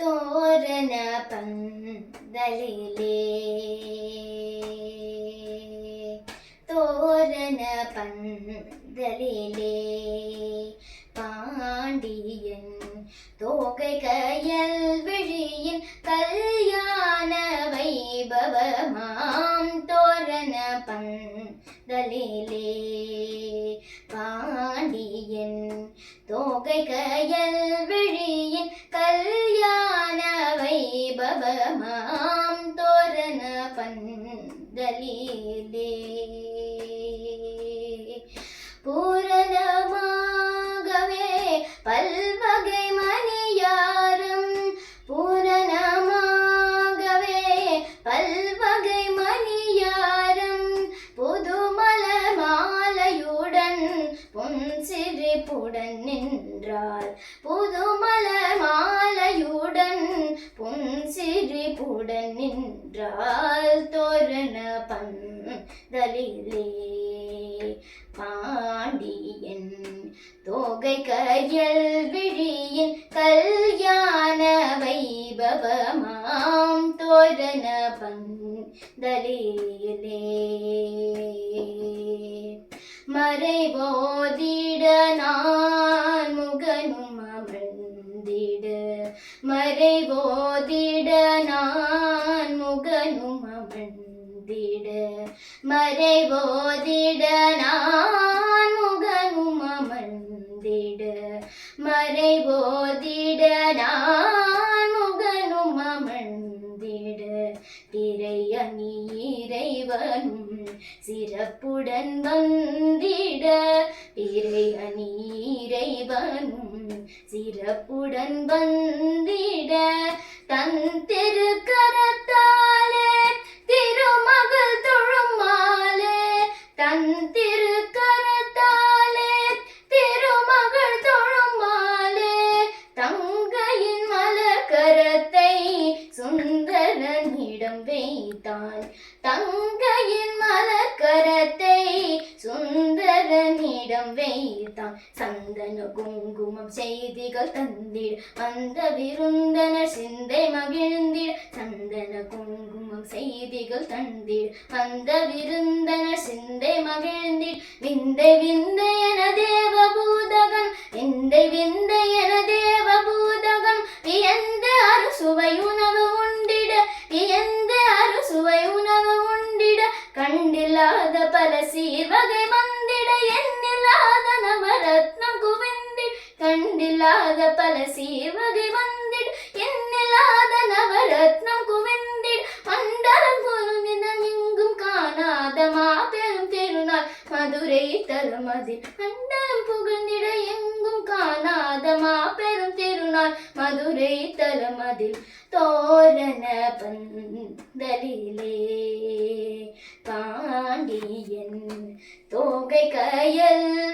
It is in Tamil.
തോരണ പന്തലിലേ തോരണ പന്തലിലേ പാണ്ടിയൻ തോകയൽ വിഴിയൻ കല്യാണ വൈഭവമാം തോരണ പന്തലിലേ പാണ്ടിയൻ തോകയൽ பந்தலிலே. பூரணமாகவே பல்வகை மணியாரும். பூரணமாகவே பல்வகை மணியாரும். புதுமல மாலையுடன் புன்சிரிப்புடன் நின்றாள். புதுமல மாலையுடன் புன்சிரிப்புடன் நின்றால் தோரண பந்தலிலே. பாண்டியன் தோகை கையல் விழியின் கல்யாண வைபவமாம் தோரண பந்தலிலே. அமர்ந்திட மறைவோதிட நான் முகனும் அமர்ந்திட. மறைவோதிட நான் முகனும் அமர்ந்திட. திரைய நீரைவனும் சிறப்புடன் வந்திட. திரைய நீரைவனும் சிறப்புடன் வந்திட. தன் திருக்கரத்தாலே வைத்தாள் தங்கையின் மலக்கரத்தை சுந்தரனிடம் வைத்தான். சந்தன குங்குமம் செய்திகள் தந்திட வந்த விருந்தனர் சிந்தை மகிழ்ந்திட. சந்தன குங்குமம் செய்திகள் தந்திட வந்த விருந்தனர் சிந்தை மகிழ்ந்திட. விந்தை விந்தை என தேவபூதகன் விந்தை விந்தை பல சீர்வகை வந்திட எண்ணில்லாத நவரத்னம் குவிந்திட. கண்டில்லாத பல சீர்வகை வந்திட. எண்ணில்லாத நவரத்னம் குவிந்திட. மண்டலம் பொருந்தினம் எங்கும் காணாத மாபெரும் திருநாள். மதுரை தருமதில் மண்டலம் புகழ்ந்திட எங்கும் காணாத மாபெரும் திருநாள். மதுரை தருமதில் தோரண பந்தலிலே தோகை